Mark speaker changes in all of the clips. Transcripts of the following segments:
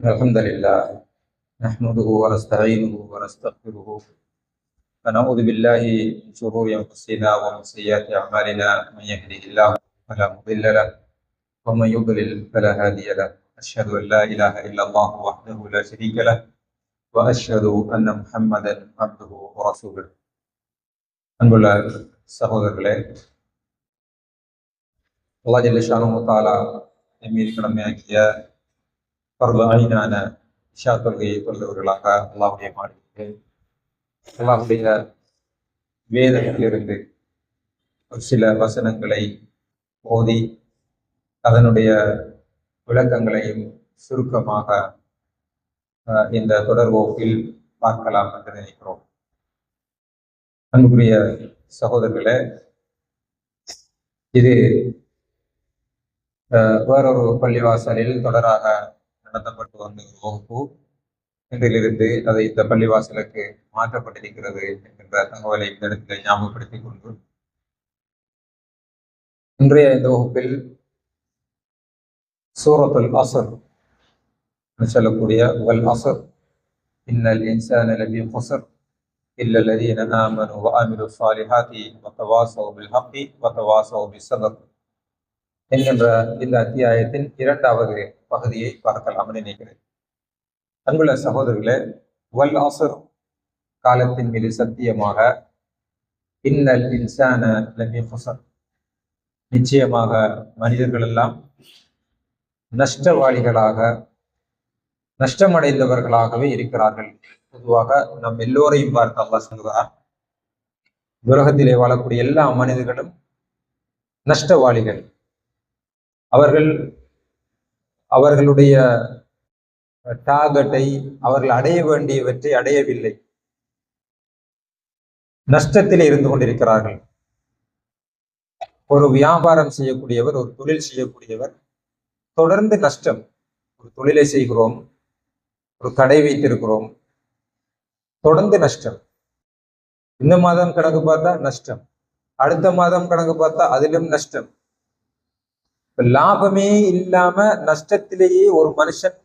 Speaker 1: الحمد لله نحمده ونستعينه ونستغفره ونعوذ بالله من شرور انفسنا ومن سيئات اعمالنا من يهده الله فلا مضل له ومن يضلل فلا هادي له اشهد ان لا اله الا الله وحده لا شريك له واشهد ان محمدا عبده ورسوله அன்புள்ள சகோதரர்களே அல்லாஹ் ஜல்லிஷானு தாலா என் மீது கடமையாக்கிய பரவாயினான இஷா தொழுகையை கொண்டவர்களாக அல்லாஹுடைய மாளிகை அல்லாஹுடைய வேதத்திலிருந்து ஒரு சில வசனங்களை ஓதி அதனுடைய விளக்கங்களையும் சுருக்கமாக இந்த தொடர் வகுப்பில் பார்க்கலாம் என்று நினைக்கிறோம். அன்புக்குரிய சகோதரர்களே இது வேறொரு பள்ளிவாசலில் தொடராக நடத்தப்பட்டு வந்த ஒரு வகுப்பு இன்றிலிருந்து அதை இந்த பள்ளிவாசலுக்கு மாற்றப்பட்டிருக்கிறது என்கின்ற தகவலை இந்த இடத்தில் ஞாபகப்படுத்திக் கொண்டு இன்றைய இந்த வகுப்பில் சூரத்துல் அசர் என்று சொல்லக்கூடிய வல் அசர் இன்னல் இன்சான லபி خسر إلا الذين آمنوا وعملوا الصالحات وتواصوا بالحق وتواصوا بالصبر என்கின்ற இந்த அத்தியாயத்தின் இரண்டாவது பகுதியை பார்க்கலாம் நினைக்கிறேன். அன்புள்ள சகோதரர்களே வல் ஆசர் காலத்தின் மீது சத்தியமாக இன்னல் இன்சான நிச்சயமாக மனிதர்களெல்லாம் நஷ்டவாளிகளாக நஷ்டமடைந்தவர்களாகவே இருக்கிறார்கள். பொதுவாக நம் எல்லோரையும் பார்த்து அல்லா சொல்கிறார் உலகத்திலே வாழக்கூடிய எல்லா மனிதர்களும் நஷ்டவாளிகள். அவர்கள் அவர்களுடைய டார்கெட்டை அவர்கள் அடைய வேண்டியவற்றை அடையவில்லை. நஷ்டத்தில் இருந்து கொண்டிருக்கிறார்கள். ஒரு வியாபாரம் செய்யக்கூடியவர் ஒரு தொழில் செய்யக்கூடியவர் தொடர்ந்து நஷ்டம் ஒரு தொழிலை செய்கிறோம் ஒரு கடை வைத்திருக்கிறோம் தொடர்ந்து நஷ்டம். இந்த மாதம் கணக்கு பார்த்தா நஷ்டம். அடுத்த மாதம் கணக்கு பார்த்தா அதிலும் நஷ்டம். இப்ப லாபமே இல்லாம நஷ்டத்திலேயே ஒரு மனுஷன்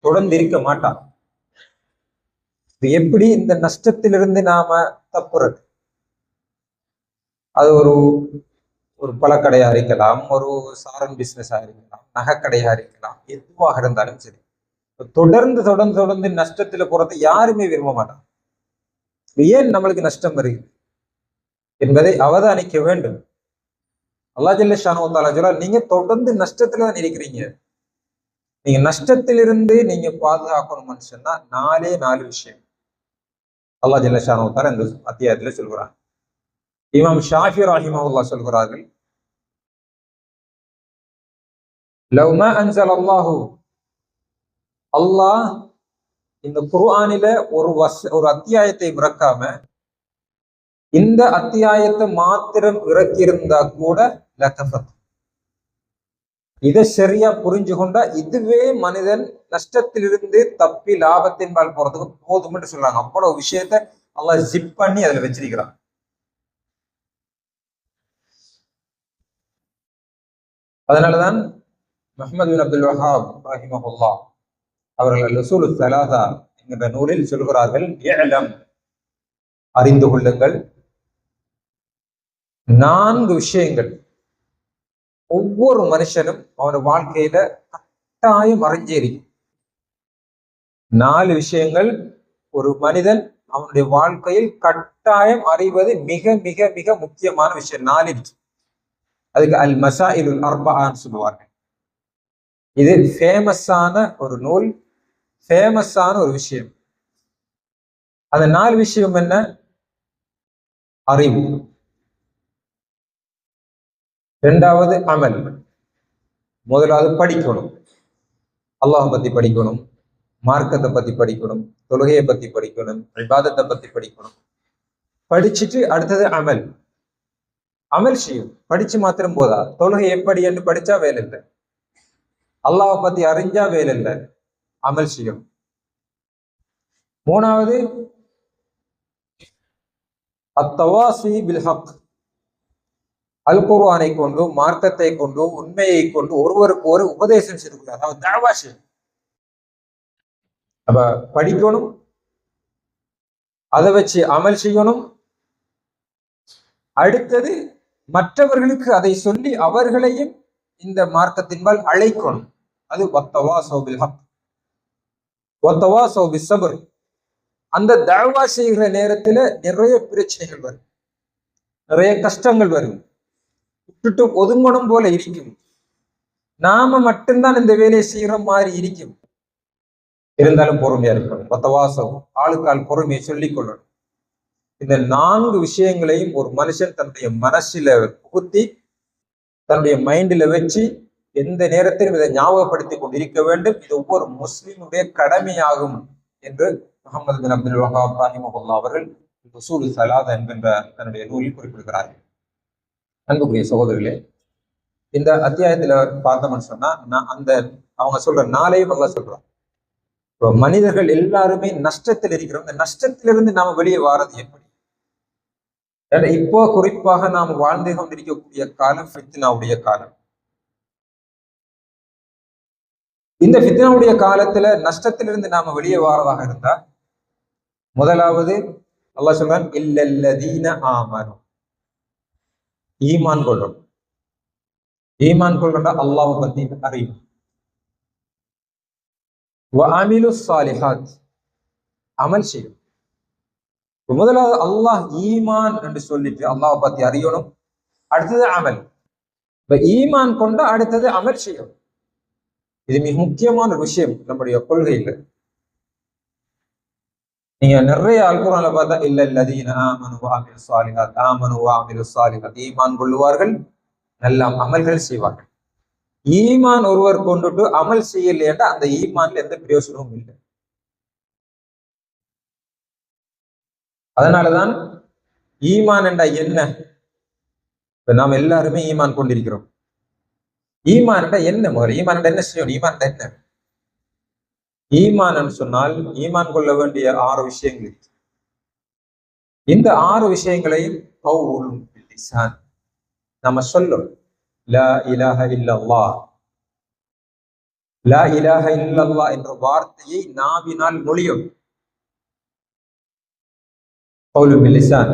Speaker 1: தொடர்ந்து இருக்க மாட்டான். எப்படி இந்த நஷ்டத்திலிருந்து நாம தப்புறது? அது ஒரு ஒரு பழக்கடையா இருக்கலாம் ஒரு சாரன் பிசினஸா இருக்கலாம் நகைக்கடையா இருக்கலாம் எதுவாக இருந்தாலும் சரி. தொடர்ந்து தொடர்ந்து தொடர்ந்து நஷ்டத்துல போறதை யாருமே விரும்ப மாட்டான். ஏன் நம்மளுக்கு நஷ்டம் வருகிறது? என்பதை அவதானிக்க வேண்டும். அல்லா ஜல்ல ஷானுவத்தாலா சொல்ல நீங்க தொடர்ந்து நஷ்டத்துல தான் இருக்கிறீங்க. நீங்க நஷ்டத்திலிருந்து நீங்க பாதுகாக்கணும் சொன்னா நாலே நாலு விஷயம். அல்லா ஜல்ல ஷானுவத்தாலா இந்த அத்தியாயத்துல சொல்கிறார் இமாம் ஷாஃபி ராஹிமஹுல்லா சொல்கிறார்கள் லவ்மா அன்சல் அல்லாஹு அல்லாஹ் இந்த குர்ஆனில ஒரு வச ஒரு அத்தியாயத்தை இறக்காம இந்த அத்தியாயத்தை மாத்திரம் இறக்கியிருந்தா கூட லக்கஃபத் இதை சரியா புரிஞ்சு கொண்டா இதுவே மனிதன் நஷ்டத்திலிருந்து தப்பி லாபத்தின்பால் போறதுக்கு போதும்னு சொல்றாங்க. அவ்வளவு விஷயத்த அல்லாஹ் ஜிப் பண்ணி அதுல வச்சிருக்கிறான். அதனாலதான் முகமது பின் அப்துல் வஹாப் ரஹிமஹுல்லா அவர்கள் லசூல் சலாதா என்கிற நூலில் சொல்கிறார்கள் ஏலம் அறிந்து கொள்ளுங்கள் நான்கு விஷயங்கள். ஒவ்வொரு மனுஷனும் அவனோட வாழ்க்கையில கட்டாயம் அறிஞ்சேரிக்கும் நாலு விஷயங்கள் ஒரு மனிதன் அவனுடைய வாழ்க்கையில் கட்டாயம் அறிவது மிக மிக மிக முக்கியமான விஷயம். நாலு அதுக்கு அல் மசா இல் அர்பான்னு சொல்லுவார்கள் இது ஃபேமஸான ஒரு நூல் ஃபேமஸான ஒரு விஷயம். அந்த நாலு விஷயம் என்ன? அறிவு. ரெண்டாவது அமல். முதலாவது படிக்கணும். அல்லாஹ் பத்தி படிக்கணும். மார்க்கத்தை பத்தி படிக்கணும். தொழுகையை பத்தி படிக்கணும். விவாதத்தை பத்தி படிக்கணும். படிச்சுட்டு அடுத்தது அமல். அமல் செய்யும். படிச்சு மாத்திரம் போதா? தொழுகை எப்படி என்று படிச்சா வேலை இல்லை. அல்லாவை பத்தி அறிஞ்சா வேலை இல்லை. அமல் செய்யும். மூணாவது அத்தவாசி பில்ஹக் அல் கொண்டு மார்க்கத்தை கொண்டு உண்மையை கொண்டு ஒருவருக்கு ஒரு உபதேசம் செய்து அதாவது தாவா செய்யும் அப்ப படிக்கணும் அதை வச்சு அமல் செய்யணும். அடுத்தது மற்றவர்களுக்கு அதை சொல்லி அவர்களையும் இந்த மார்க்கத்தின்பால் அழைக்கணும். அது ஒத்தவா சோபில் ஹக். ஒத்தவா சோபி சபர். அந்த தழவா செய்கிற நேரத்துல நிறைய பிரச்சனைகள் வரும். நிறைய கஷ்டங்கள் வரும். விட்டுட்டு ஒதுங்கணும் போல இருக்கும். நாம மட்டும்தான் இந்த வேலையை செய்யற மாதிரி இருக்கும். இருந்தாலும் பொறுமையா இருக்கணும். ஒத்தவாசம் ஆளுக்கால் பொறுமையை சொல்லிக் கொள்ளணும். இந்த நான்கு விஷயங்களையும் ஒரு மனுஷன் தன்னுடைய மனசுல புகுத்தி தன்னுடைய மைண்ட்ல வச்சு எந்த நேரத்திலும் இதை ஞாபகப்படுத்தி கொண்டிருக்க வேண்டும். இது ஒவ்வொரு முஸ்லிமுடைய கடமையாகும் என்று முகமது பின் அப்துல் வஹாப் ராஹிமஹுல்லா அவர்கள் உசூல் சலாத் என்கின்ற தன்னுடைய நூலில் குறிப்பிடுகிறார்கள். அன்புக்குரிய சகோதரர்களே இந்த அத்தியாயத்துல பார்த்தோம்னு சொன்னா நான் அந்த அவங்க சொல்ற நாளையும் அவங்க சொல்றோம் இப்போ மனிதர்கள் எல்லாருமே நஷ்டத்தில் இருக்கிறோம் இந்த நஷ்டத்திலிருந்து நாம வெளியே வாரது எப்படி? ஏன்னா இப்போ குறிப்பாக நாம் வாழ்ந்து கொண்டிருக்கக்கூடிய காலம் ஃபித்னாவுடைய காலம். இந்த ஃபித்னாவுடைய காலத்துல நஷ்டத்திலிருந்து நாம வெளியே வாரதாக இருந்தா முதலாவது அல்லாஹ் சொல்றான் இல்லல்லதீன ஆமனு. ஈமான் கொள்றோம் ஈமான் கொள்றா அல்லாஹ் பத்தி அறிவு அமிலு சாலிஹாத் அமல் செய்யும் முதலாவது அல்லாஹ் ஈமான் என்று சொல்லிட்டு அல்லாஹ் பத்தி அறியணும் அடுத்தது அமல் இப்ப ஈமான் கொண்ட அடுத்தது அமல் செய்யும் இது மிக முக்கியமான ஒரு விஷயம் நம்முடைய கொள்கையில நீங்க நிறைய அல்குரால பார்த்தா இல்ல இல்லதீன ஆமனு வாமிலு சாலிஹாத். ஆமனு வாமிலு சாலிஹாத். ஈமான் கொள்ளுவார்கள் நல்ல அமல்கள் செய்வார்கள். ஈமான் ஒருவர் கொண்டுட்டு அமல் செய்யலையாட்டா அந்த ஈமான்ல எந்த பிரயோசனமும் இல்லை. அதனாலதான் ஈமான் என்ற என்ன? இப்ப நாம் எல்லாருமே ஈமான் கொண்டிருக்கிறோம். ஈமான் என்ன முதல்ல? ஈமான் என்ன செய்யணும்? ஈமான் என்ன? ஈமான் சொன்னால் ஈமான் கொள்ள வேண்டிய ஆறு விஷயங்கள் இந்த ஆறு விஷயங்களையும் நம்ம சொல்லும் லா இலாஹ இல்லல்லா லா இலாஹ இல்லல்லா என்ற வார்த்தையை நாவினால் மொழியும் قول باللسان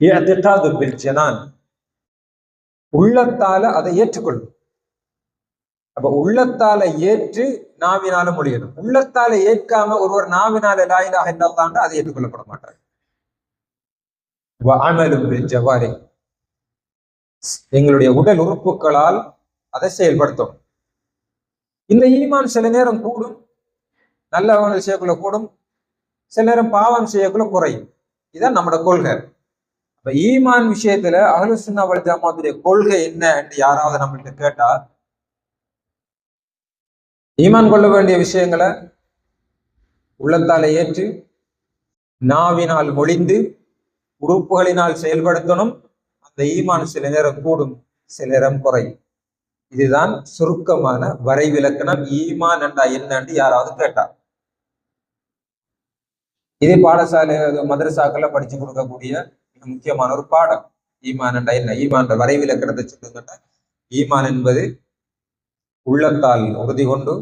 Speaker 1: اعتقاد بالجنان உள்ளத்தால அதை ஏற்றுக்கொள்ளும் அப்ப உள்ளத்தால ஏற்று நாவினால மொழியணும் உள்ளத்தால ஏற்காம ஒருவர் நாவினால லாயிலாக இருந்தால்தான் அதை ஏற்றுக்கொள்ளப்பட மாட்டார். அமலும் ஜவாரி. எங்களுடைய உடல் உறுப்புகளால் அதை செயல்படுத்தும். இந்த ஈமான் சில நேரம் கூடும். நல்ல செய்யக்குள்ள கூடும். சில நேரம் பாவம் செய்யக்குள்ள குறையும். இதுதான் நம்மளோட கொள்கை. அப்ப ஈமான் விஷயத்துல அகலுசுன்னா வல் ஜமாத்துடைய கொள்கை என்ன என்று யாராவது நம்மள்கிட்ட கேட்டா ஈமான் கொள்ள வேண்டிய விஷயங்களை உள்ளத்தால ஏற்று நாவினால் மொழிந்து உறுப்புகளினால் செயல்படுத்தணும். அந்த ஈமான் சில நேரம் கூடும் சில நேரம் குறையும். இதுதான் சுருக்கமான வரைவிலக்கணம். ஈமான் என்றா என்னன்னு யாராவது கேட்டார் இதே பாடசாலை மதரசாக்கள்ல படிச்சு கொடுக்கக்கூடிய மிக முக்கியமான ஒரு பாடம். ஈமான் என்றா என்ன? ஈமான் வரைவிலக்கணத்தை சொல்லுங்கட்டா. ஈமான் என்பது உள்ளத்தால் உறுதி கொண்டு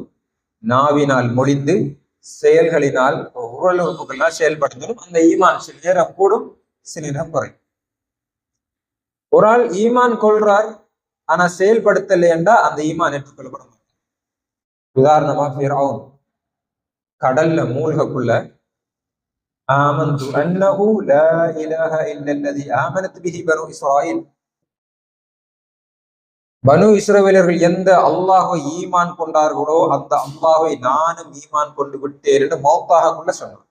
Speaker 1: நாவினால் மொழிந்து செயல்களினால் உடல் செயல்படுத்தணும். அந்த ஈமான் சில நேரம் கூடும் சில நேரம் குறையும். ஒரு ஆள் ஈமான் கொள்றார் ஆனா செயல்படுத்தலை என்றா அந்த ஈமான் ஏற்றுக்கொள்ளப்பட மாட்டார் உதாரணமா ஃபிரௌன் கடல்ல மூழ்கக்குள்ள ஆமந்து அன்னஹு லா இலாஹ இல்லல்லதி ஆமனத் பிஹி பனு இஸ்ராயில் பனு இஸ்ரவேலர்கள் எந்த அல்லாஹோ ஈமான் கொண்டார்களோ அந்த அல்லாஹை நானும் ஈமான் கொண்டு விட்டேன் என்று மௌத்தாக கொள்ள சொன்னான்.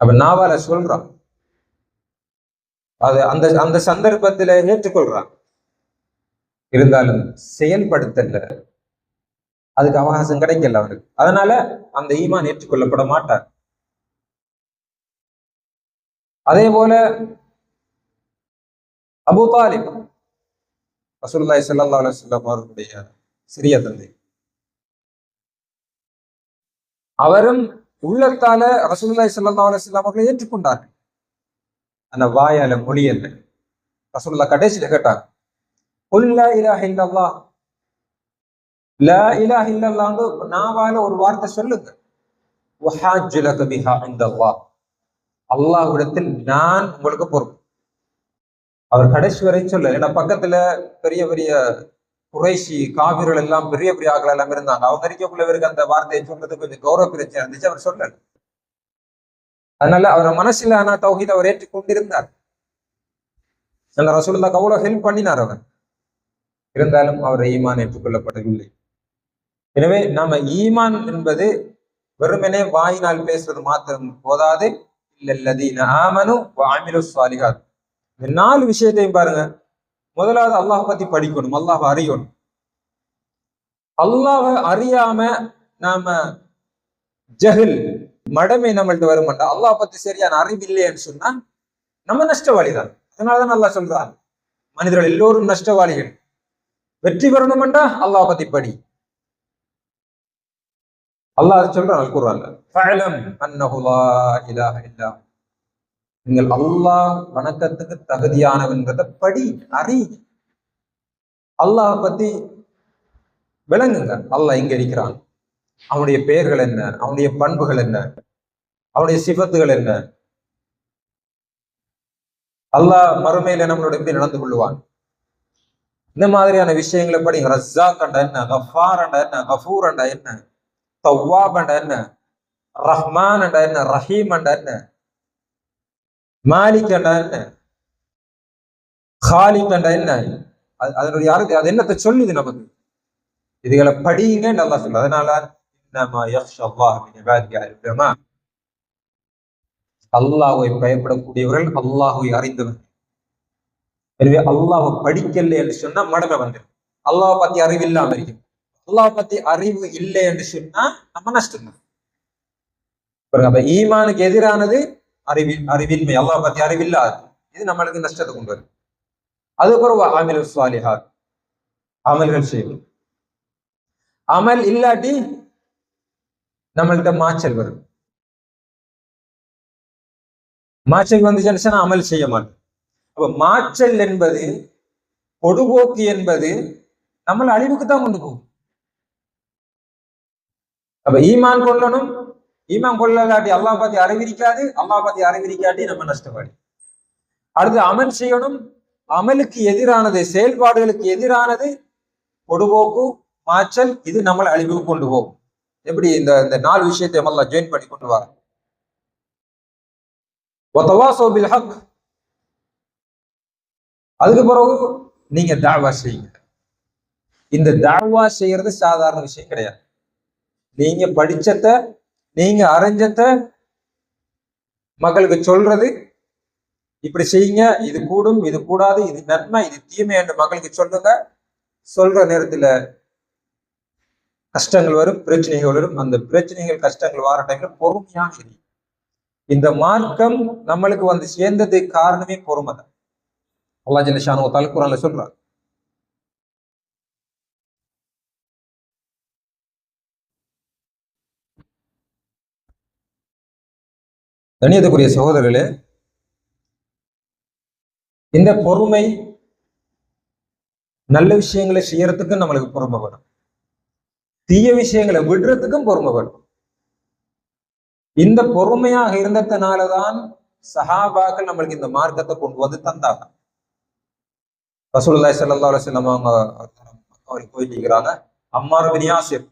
Speaker 1: அப்ப நாவால சொல்றான். அது அந்த அந்த சந்தர்ப்பத்துல ஏற்றுக்கொள்றான். இருந்தாலும் செயல்படுத்தல. அதுக்கு அவகாசம் கிடைக்கல அவருக்கு. அதனால அந்த ஈமான் ஏற்றுக்கொள்ளப்பட மாட்டார். அதே போல அபு தாலிப் ரசூல்லாய் ஸல்லல்லாஹு அலைஹி அவர்களுடைய சிறிய தந்தை. அவரும் உள்ளத்தால ரசூல்லாய் ஸல்லல்லாஹு அலைஹி அவர்களை ஏற்றுக்கொண்டார்கள். அந்த வாயால மொழியல்ல ரசூல்லா கடைசியில கேட்டாங்க குல்லா இலாஹ இல்லல்லாஹ். லா இலாஹ இல்லல்லாஹ்னு நாவால ஒரு வார்த்தை சொல்லுங்க. அல்லாஹ் லக அல்லாஹ்விடத்தில் நான் உங்களுக்கு பொறுப்பு. அவர் கடைசி வரை சொல்ல ஏன்னா பக்கத்துல பெரிய பெரிய குறைசி காவிர்கள் எல்லாம் பெரிய பெரிய ஆக்கள் எல்லாம் இருந்தாங்க. அவங்க இருக்கக்குள்ளவருக்கு அந்த வார்த்தையை சொல்றது கொஞ்சம் கௌரவ பிரச்சனை இருந்துச்சு. அவர் சொல்லல. அதனால அவர் மனசுல ஆனா தௌஹீத் அவர் ஏற்றுக்கொண்டிருந்தார். நல்ல ரசூல்லா கவுல ஹெல்ப் பண்ணினார் அவர். இருந்தாலும் அவர் ஈமான் ஏற்றுக்கொள்ளப்படவில்லை. எனவே நாம ஈமான் என்பது வெறுமனே வாயினால் பேசுறது மாத்திரம் போதாது. இல்லல்லதீன ஆமனு வாமிலு சாலிகாத் இந்த நாலு விஷயத்தையும் பாருங்க. முதலாவது அல்லாஹ் பத்தி படிக்கணும். அல்லாஹ் அறியணும். அல்லாஹ அறியாம நாம ஜஹில் மடமை நம்மள்ட்ட வருமாட்டா அல்லாஹ் பத்தி சரியான அறிவு இல்லையன்னு சொன்னா நம்ம நஷ்டவாளிதான். அதனாலதான் நல்லா சொல்றான் மனிதர்கள் எல்லோரும் நஷ்டவாளிகள். வெற்றி பெறணும்டா அல்லாஹ் பத்தி படி. அல்லாஹ் சொல்றான் குர்ஆன்ல ஃபஅலம் அன்னஹு லா இலாஹ இல்லா நீங்கள் அல்லாஹ் வணக்கத்துக்கு தகுதியானவன்றதை படி அறி. அல்லாஹ் பத்தி விளங்குங்க. அல்லாஹ் எங்க இருக்கிறான். அவனுடைய பெயர்கள் என்ன? அவனுடைய பண்புகள் என்ன? அவனுடைய சிபத்துகள் என்ன? அல்லாஹ் மறுமையில நம்மளோட எப்படி நடந்து கொள்வான் இந்த மாதிரியான விஷயங்களை படிங்க ரஸ்ஸா அண்டா என்ன? கஃபார் என்ன? கஃபூர் அண்டா என்ன? தவ்வாபண்டா என்ன? ரஹ்மான் என்ன? ரஹீம் அண்டா என்ன? மாலிக் என்றால் என்ன? ஹாலிக் என்றால் என்ன? அது அதனுடைய அர்த்தம் அது என்னத்தை சொல்லுது நமக்கு? இதுகளை படியுங்க நல்லா சொல்லு அதனால இன்னமா அல்லாஹ் பயப்படக்கூடியவர்கள் அல்லாஹ்வை அறிந்தவர்கள் எனவே அல்லாஹ் படிக்கல என்று சொன்னா மடமை வந்துடும் அல்லாஹ் பத்தி அறிவு இல்லாம இருக்கும் அல்லாஹ் பத்தி அறிவு இல்லை என்று சொன்னா நம்ம நஷ்டம் அப்ப ஈமானுக்கு எதிரானது அறிவி அறிவின்மை அல்லாஹ் பத்தி அறிவில்லாது. இது நம்மளுக்கு நஷ்டத்தை கொண்டு வரும். அதுக்கப்புறம் அமில் சுவாலிஹாத் அமல்கள் செய்யும் அமல் இல்லாட்டி நம்மள்கிட்ட மாச்சல் வரும். மாச்சல் வந்துச்சுன்னா அமல் செய்ய மாட்டோம். அப்ப மாச்சல் என்பது பொடுபோக்கு என்பது நம்மள அழிவுக்கு தான் கொண்டு போகும். அப்ப ஈமான் கொள்ளணும் ஈமான் கொள்ளலாட்டி அல்லாஹ் பார்த்து அறிவிக்காது அல்லாஹ் பார்த்து அறிவிக்காட்டி நம்ம நஷ்டப்பாடு. அடுத்து அமல் செய்யணும். அமலுக்கு எதிரானது செயல்பாடுகளுக்கு எதிரானது பொடுபோக்கு மாற்றல் இது நம்மளை அழிவுக்கு கொண்டு போகும். எப்படி இந்த இந்த நாலு விஷயத்தை எல்லாம் ஜாயின் பண்ணி கொண்டு வர? அதுக்கு பிறகு நீங்க தாவா செய்யுங்க. இந்த தாவா செய்யறது சாதாரண விஷயம் கிடையாது. நீங்க படிச்சத நீங்க அறிஞ்சத மக்களுக்கு சொல்றது இப்படி செய்யுங்க இது கூடும் இது கூடாது இது நன்மை இது தீமை என்று மக்களுக்கு சொல்லுங்க. சொல்ற நேரத்துல கஷ்டங்கள் வரும் பிரச்சனைகள் வரும். அந்த பிரச்சனைகள் கஷ்டங்கள் வார டைம்ல பொறுமையாக இரு. இந்த மார்க்கம் நம்மளுக்கு வந்து சேர்ந்ததுக்கு காரணமே பொறுமை தான். அல்லாஹ் ஜல்லஷானு தல்குரான்ல சொல்றார் கணியத்துக்குரிய சகோதரர்களே இந்த பொறுமை நல்ல விஷயங்களை செய்யறதுக்கும் நம்மளுக்கு பொறுமை வரும். தீய விஷயங்களை விடுறதுக்கும் பொறுமை வரும். இந்த பொறுமையாக இருந்ததுனாலதான் சஹாபாக்கள் நம்மளுக்கு இந்த மார்க்கத்தை கொண்டு வந்து தந்தாங்க. ரசூல்லாய் ஸல்லல்லாஹு செல்லம் அவங்க அவருக்கு போயிட்டு இருக்கிறாங்க அம்மார் பின் யாசிர்.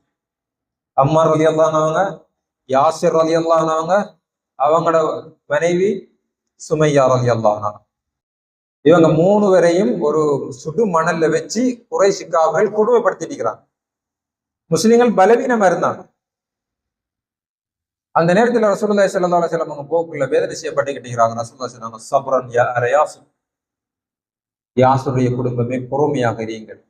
Speaker 1: அம்மார் ரலியல்லாஹு அவங்க யாசிர் ரலியல்லாஹு அவங்க அவங்களோட மனைவி சுமையா அல்லானா இவங்க மூணு பேரையும் ஒரு சுடு மணல்ல வச்சு குறை சிக்காவர்கள் கொடுமைப்படுத்திட்டு இருக்கிறாங்க முஸ்லிம்கள் பலவீனமா இருந்தாங்க. அந்த நேரத்துல ரசூல்லா ஸல்லல்லாஹு அலைஹி அவங்க போக்குள்ள வேதனை செய்யப்பட்டுக்கிட்டு இருக்கிறாங்க. ரசூலுல்லாஹி சொன்னாங்க சப்ரன் யா யாசுடைய குடும்பமே பொறுமையாக இருங்கள்.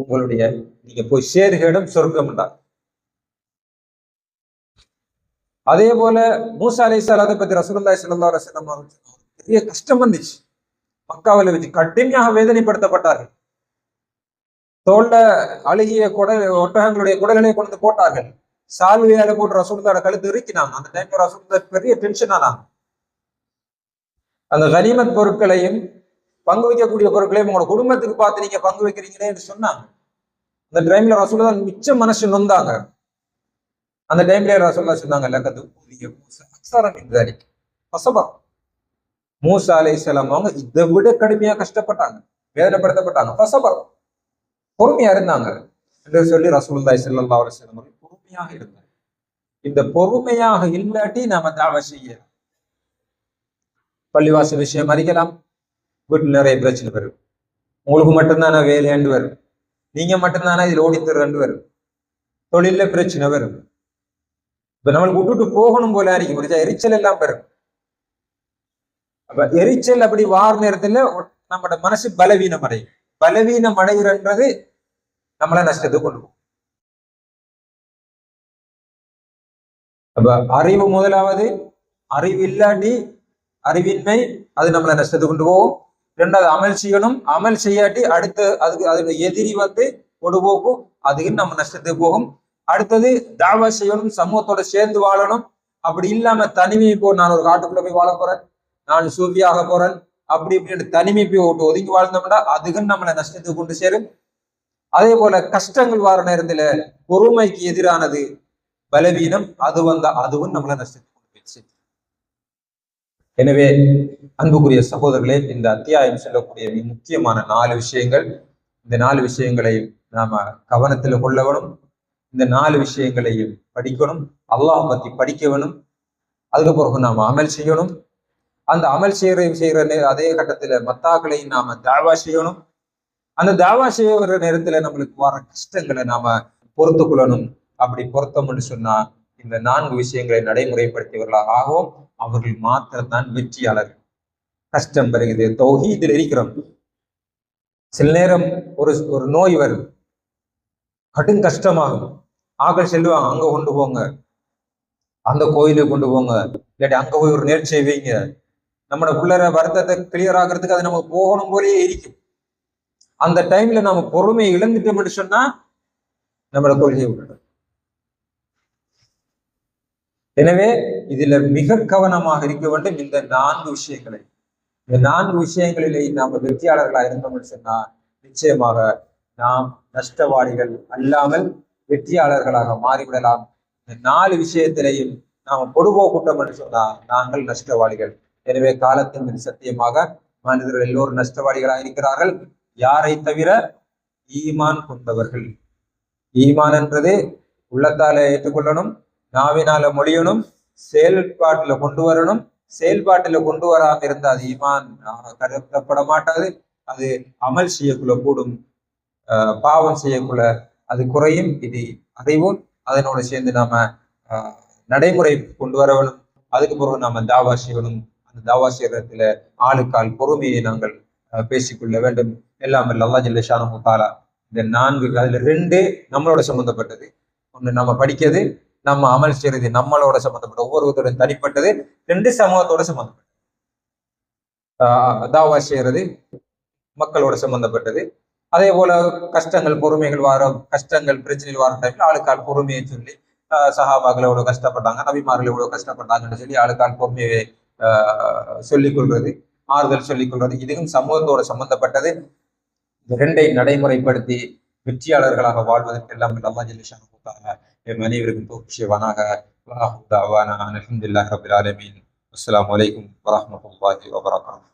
Speaker 1: உங்களுடைய நீங்க போய் சேர்களிடம் சொர்க்கம் தான் அதே போல மூசா அலி சலாத்தை பத்தி ரசூலுல்லாஹி சல்லா அலைஹி பெரிய கஷ்டம் வந்துச்சு. மக்காவில் வச்சு கடுமையாக வேதனைப்படுத்தப்பட்டார்கள். தோல்ல அழுகிய குடல் ஒட்டகங்களுடைய குடல்களை கொண்டு வந்து போட்டார்கள் சால்வையால போட்டு ரசூலுல்லாஹோட கழுத்து இறுக்கினாங்க. அந்த டைம்ல ரசூலுல்லாஹ் பெரிய டென்ஷன் ஆனாங்க. அந்த கனிமத் பொருட்களையும் பங்கு வைக்கக்கூடிய பொருட்களையும் உங்களோட குடும்பத்துக்கு பார்த்து நீங்க பங்கு வைக்கிறீங்களே என்று சொன்னாங்க. அந்த டைம்ல ரசூல்லா மிச்ச மனசு நொந்தாங்க. அந்த டைம்ல ரசோல்லா சொன்னாங்க லக்கது புதிய மூசா அக்ஸரம் இந்த பசபா மூசா அலை அவங்க இதை விட கடுமையா கஷ்டப்பட்டாங்க வேதனைப்படுத்தப்பட்டாங்க. பசபா பொறுமையா இருந்தாங்க. என்று சொல்லி ரசூலுல்லாஹி ஸல்லல்லாஹு அலைஹி வஸல்லம் அவர்கள் பொறுமையாக இருந்தாங்க. இந்த பொறுமையாக இல்லாட்டி நாம தாவ செய்யலாம். பள்ளிவாசல் விஷயம் அறிக்கலாம் வீட்டில் நிறைய பிரச்சனை வரும். உங்களுக்கு மட்டும்தானே வேலையாண்டு வரும். நீங்க மட்டும்தானே இதில் ஓடித்துறண்டு வரும். தொழில பிரச்சனை வரும். இப்ப நம்மளுக்கு விட்டுட்டு போகணும் போல அறிக்கை முடிச்சா எரிச்சல் எல்லாம் அப்ப எரிச்சல் அப்படி வார நேரத்துல நம்ம மனசு பலவீனம் அடையும். பலவீனம் அடைகிறன்றது நம்மள நஷ்டத்தை கொண்டு போகும். அப்ப அறிவு முதலாவது. அறிவு இல்லாட்டி அறிவின்மை அது நம்மளை நஷ்டத்தை கொண்டு போகும். ரெண்டாவது அமல் செய்யணும். அமல் செய்யாட்டி அடுத்து அதுக்கு அதோட எதிரி வந்து பொடுபோக்கும் அதுக்கு நம்ம நஷ்டத்துக்கு போகும். அடுத்தது தாவா செய்யணும் சமூகத்தோட சேர்ந்து வாழணும். அப்படி இல்லாம தனிமையை போ நான் ஒரு காட்டுக்குள்ள போய் வாழ போறேன். நான் சூஃபியாக போறேன். அப்படி இப்படின்னு தனிமை போய் ஒட்டு ஒதுங்கி வாழ்ந்தோம்னா அதுக்குன்னு நம்மளை நஷ்டத்துக்கு கொண்டு சேரும். அதே போல கஷ்டங்கள் வார நேரத்துல பொறுமைக்கு எதிரானது பலவீனம். அது வந்தா அதுவும் நம்மளை நஷ்டத்துக்கு கொண்டு போய் சேரும் எனவே அன்புக்குரிய சகோதரர்களே இந்த அத்தியாயம் சொல்லக்கூடிய முக்கியமான நாலு விஷயங்கள். இந்த நாலு விஷயங்களை நாம கவனத்தில் கொள்ளவனும் இந்த நாலு விஷயங்களையும் படிக்கணும். அல்லாஹ் பத்தி படிக்க வேணும். அதுக்கு பிறகு நாம அமல் செய்யணும். அந்த அமல் செய்யற செய்யற அதே கட்டத்துல மத்தாக்களை நாம தாவா செய்யணும். அந்த தாவா செய்யற நேரத்துல நம்மளுக்கு வர கஷ்டங்களை நாம பொறுத்து கொள்ளணும். அப்படி பொருத்தம்னு சொன்னா இந்த நான்கு விஷயங்களை நடைமுறைப்படுத்தியவர்களாக ஆகும் அவர்கள் மாத்திரத்தான் வெற்றியாளர்கள் கஷ்டம் வருகிறது தௌஹீதில் இருக்கிறோம். சில நேரம் ஒரு ஒரு நோய் வரும். கடும் கஷ்டமாகும். ஆக்கள் செல்வாங்க அங்க கொண்டு போங்க. அந்த கோயிலுக்கு கொண்டு போங்க. இல்லாட்டி அங்க போய் ஒரு நேர்ச்சி வைங்க. நம்மளோட வருத்தத்தை கிளியர் ஆகிறதுக்கு அது நம்ம போகணும் போலயே இருக்கும் அந்த டைம்ல நம்ம பொறுமையை இழந்துட்டோம்னு சொன்னா நம்மளோட கொள்கையை விட்டுடும். எனவே இதுல மிக கவனமாக இருக்க வேண்டும் இந்த நான்கு விஷயங்களை. இந்த நான்கு விஷயங்களிலே நாம வெற்றியாளர்களாக இருந்தோம்னு சொன்னா நிச்சயமாக நாம் நஷ்டவாளிகள் அல்லாமல் வெற்றியாளர்களாக மாறிவிடலாம். இந்த நாலு விஷயத்திலையும் நாம கூட்டம் என்று சொன்னால் நாங்கள் நஷ்டவாளிகள். எனவே காலத்தின் மீது சத்தியமாக மனிதர்கள் எல்லோரும் நஷ்டவாளிகளாக இருக்கிறார்கள். யாரை தவிர ஈமான் கொண்டவர்கள். ஈமான் என்றது உள்ளத்தால ஏற்றுக்கொள்ளணும் நாவினால மொழியணும் செயல்பாட்டுல கொண்டு வரணும். செயல்பாட்டுல கொண்டு வராம இருந்தா அது ஈமான் ஆஹ், கருதப்பட மாட்டாது. அது அமல் செய்யக்குள்ள கூடும் ஆஹ், பாவம் செய்யக்குள்ள அது குறையும். இது அறிவும் அதனோட சேர்ந்து நாம ஆஹ், நடைமுறை கொண்டு வர வேணும். அதுக்கு பிறகு நாம தாவா செய்யணும். அந்த தாவா செய்யறதுல ஆளுக்கால் பொறுமையை நாங்கள் பேசிக்கொள்ள வேண்டும். எல்லாம் அல்லா ஜில்ல தாலா இந்த நான்கு அதுல ரெண்டு நம்மளோட சம்பந்தப்பட்டது. ஒண்ணு நம்ம படிக்கிறது நம்ம அமல் செய்யறது நம்மளோட சம்பந்தப்பட்ட ஒவ்வொருத்தரோட தனிப்பட்டது ரெண்டு சமூகத்தோட சம்பந்தப்பட்டது. ஆஹ் தாவா செய்யறது மக்களோட சம்பந்தப்பட்டது. அதே போல கஷ்டங்கள் பொறுமைகள் வர கஷ்டங்கள் பிரச்சனைகள் வர டைம்ல ஆளுக்கால் பொறுமையை சொல்லி ஆஹ் சஹாபாக்கள் எவ்வளவு கஷ்டப்பட்டாங்க நபிமார்கள் எவ்வளவு கஷ்டப்பட்டாங்கன்னு சொல்லி ஆளுக்கால் பொறுமையை ஆஹ் சொல்லிக் கொள்வது ஆறுதல் சொல்லிக் கொள்வது இதுவும் சமூகத்தோட சம்பந்தப்பட்டது. இந்த ரெண்டை நடைமுறைப்படுத்தி வெற்றியாளர்களாக வாழ்வதற்கு எல்லாம் அல்லா ஜெலிஷான் கொடுத்தாங்க என் அனைவருக்கும் தோப்பியவனாக அலமதுல்லாஹ் ரபில் ஆலமீன். அஸ்ஸலாமு வரமத்துல்லாஹி வபரகாத்து